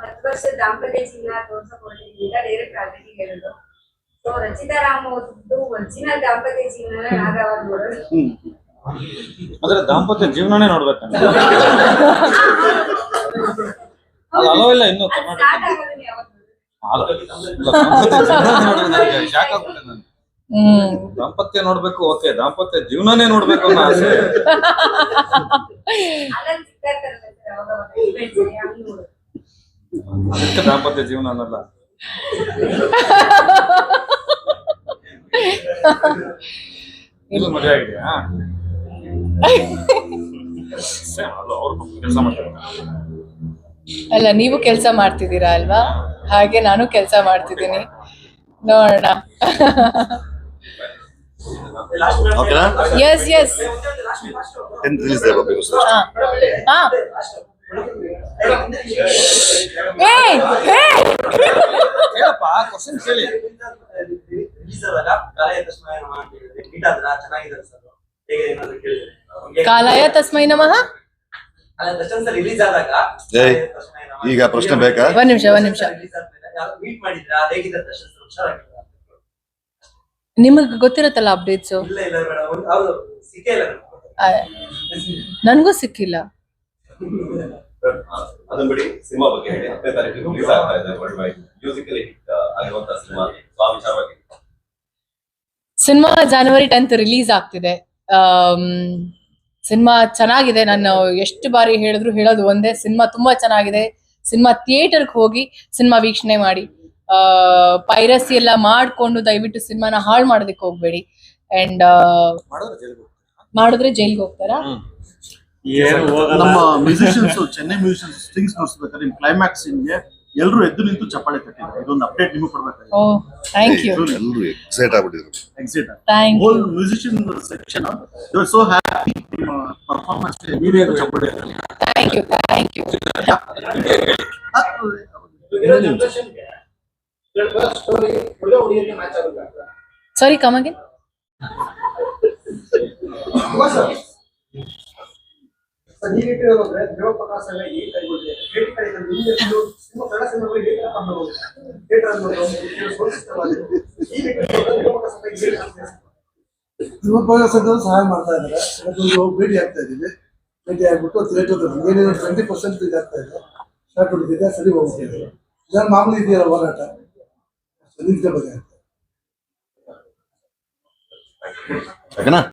ಹತ್ತು ವರ್ಷ ದಾಂಪತ್ಯ ಚಿನ್ನ ಡೈರೆಕ್ಟ್ ಆಗಿ ಸೊ ರಚಿತಾ ರಾಮ್ ಅವ್ರದ್ದು ಒರಿಜಿನಲ್ ದಾಂಪತ್ಯ ಜೀವನ ನೋಡೋದು? ಅಂದ್ರೆ ದಾಂಪತ್ಯ ಜೀವನನೇ ನೋಡ್ಬೇಕಂತ ಅದು ಅಲೋ ಇಲ್ಲ ಇನ್ನು ಸ್ಟಾರ್ಟ್ ಆಗೋದನ್ನ ದಾಂಪತ್ಯ ನೋಡ್ಬೇಕು ನನಗೆ. ಶಾಕ್ ಆಗ್ಬಿಟ್ಟೆ ನಾನು. ಹ್ಮ್. ದಾಂಪತ್ಯ ನೋಡ್ಬೇಕು ಓಕೆ ದಾಂಪತ್ಯ ಜೀವನನೇ ನೋಡ್ಬೇಕು ಅನ್ನೋ ಆಸೆ. ಅಲ್ಲಲ್ಲಿ ಸಿಗ್ತಾ ಇರ್ತಾರಲ್ಲ ಸರ್ ಅವಾಗ ಅವಾಗ ಹಂಗ್ ನೋಡೋದು ಅದಕ್ಕೆ ದಾಂಪತ್ಯ ಜೀವನ ಅನ್ನಲ್ಲ. ಇದು ಮದುವೆ ಆಗಿದೆಯಾ Same, ಕೆಲಸ ಮಾಡ್ತಾರೆ. ಅಲ್ಲ ನೀವು ಕೆಲಸ ಮಾಡ್ತಿದ್ದೀರಾ ಅಲ್ವಾ? ಹಾಗೆ ನಾನು ಕೆಲಸ ಮಾಡ್ತಿದ್ದೀನಿ. ನೋಡೋಣ. ಓಕೆನಾ? ಎಸ್ ಎಸ್ ಹಾ. ಹೇಳಪ್ಪ ಕ್ವಶನ್ ಕೇಳಿ. ರಿಲೀಸ್ ಆದಾಗ ಕಲೆಯ ತಸ್ಮೈ ನಮಃ. ಅಲ್ಲ ರಿಲೀಸ್ ಆದಾಗ ಈಗ ಪ್ರಶ್ನೆ ಬೇಕಾ? ಒಂದ್ ನಿಮಿಷ, ಒಂದ್ ನಿಮಿಷ. ನಿಮಗ್ ಗೊತ್ತಿರತ್ತಲ್ಲ ಅಪ್ಡೇಟ್ಸ್ ನನಗೂ ಸಿಕ್ಕಿಲ್ಲ. ಅದನ್ನ ಬಿಡಿ ಸಿನಿಮಾ ಬಗ್ಗೆ ಹೇಳಿ. ಹತ್ತನೇ ತಾರೀಕು ರಿಲೀಸ್ ಆಗ್ತಾ ಇದೆ ವರ್ಲ್ಡ್ ವೈಡ್ ಮ್ಯೂಸಿಕಲಿ ಹಿಟ್ ಆಗಿರುವಂತಹ ಸಿನಿಮಾ ಸ್ವಾಮಿ ವಿಚಾರವಾಗಿ ಸಿನಿಮಾ ಜನವರಿ ಟೆಂತ್ ರಿಲೀಸ್ ಆಗ್ತಿದೆ. ಸಿನಿಮಾ ಚೆನ್ನಾಗಿದೆ. ನಾನು ಎಷ್ಟು ಬಾರಿ ಹೇಳಿದ್ರು ಹೇಳೋದು ಒಂದೇ ಸಿನಿಮಾ ತುಂಬಾ ಚೆನ್ನಾಗಿದೆ. ಸಿನಿಮಾ ಥಿಯೇಟರ್ಗೆ ಹೋಗಿ ಸಿನಿಮಾ ವೀಕ್ಷಣೆ ಮಾಡಿ. ಪೈರಸಿ ಎಲ್ಲ ಮಾಡ್ಕೊಂಡು ದಯವಿಟ್ಟು ಸಿನಿಮಾನ ಹಾಳು ಮಾಡೋದಕ್ಕೆ ಹೋಗ್ಬೇಡಿ. ಅಂಡ್ ಮಾಡಿದ್ರೆ ಜೈಲ್ಗೆ ಹೋಗ್ತಾರೆ. ನಮ್ಮ ಮ್ಯೂಸಿಷಿಯನ್ಸ್ ಚೆನ್ನೈ ಮ್ಯೂಸಿಷಿಯನ್ಸ್ ಸ್ಟ್ರಿಂಗ್ಸ್ ನೋಡಿಸ್ಬೇಕಾದ್ರೆ ನಿಮ್ ಕ್ಲೈಮ್ಯಾಕ್ಸ್ಗೆ ಎಲ್ಲರೂ ಎದ್ದು ನಿಂತು ಚಪ್ಪಾಳೆ ತಟ್ಟಿದ್ರು ಇದೊಂದು ಅಪ್ಡೇಟ್ ನಿಮಗೆ ಕೊಡ್ಬೇಕಾಗಿದೆ. ಓ ಥ್ಯಾಂಕ್ ಯು ಎಲ್ಲರೂ excite ಆಗ್ಬಿಟ್ಟಿದ್ರು excite thank you whole musician section so happy ನಿಮ್ಮ ಪರ್ಫಾರ್ಮೆನ್ಸ್ ಚಪ್ಪಾಳೆ thank you thank you sorry ಕಮಗೆ ಸಂಘ ಸಹಾಯ ಮಾಡ್ತಾ ಇದ್ದಾರೆ. ಅದೊಂದು ಭೇಟಿ ಆಗ್ತಾ ಇದ್ದೀವಿ. ಭೇಟಿ ಆಗ್ಬಿಟ್ಟು ಥಿಯೇಟರ್ ಏನೇನು ಟ್ವೆಂಟಿ ಪರ್ಸೆಂಟ್ ಇದಾಗ್ತಾ ಇದೆ ಶಾರ್ಟ್ ಹೊಡಿತಿದೆ ಸರಿ ಹೋಗ್ತಿದೆ ಇದನ್ನ ಮಾಮೂಲಿ ಇದೆಯಲ್ಲ ಹೋರಾಟ? ಸರಿ ಬಗ್ಗೆ. ಓಕೆನಾ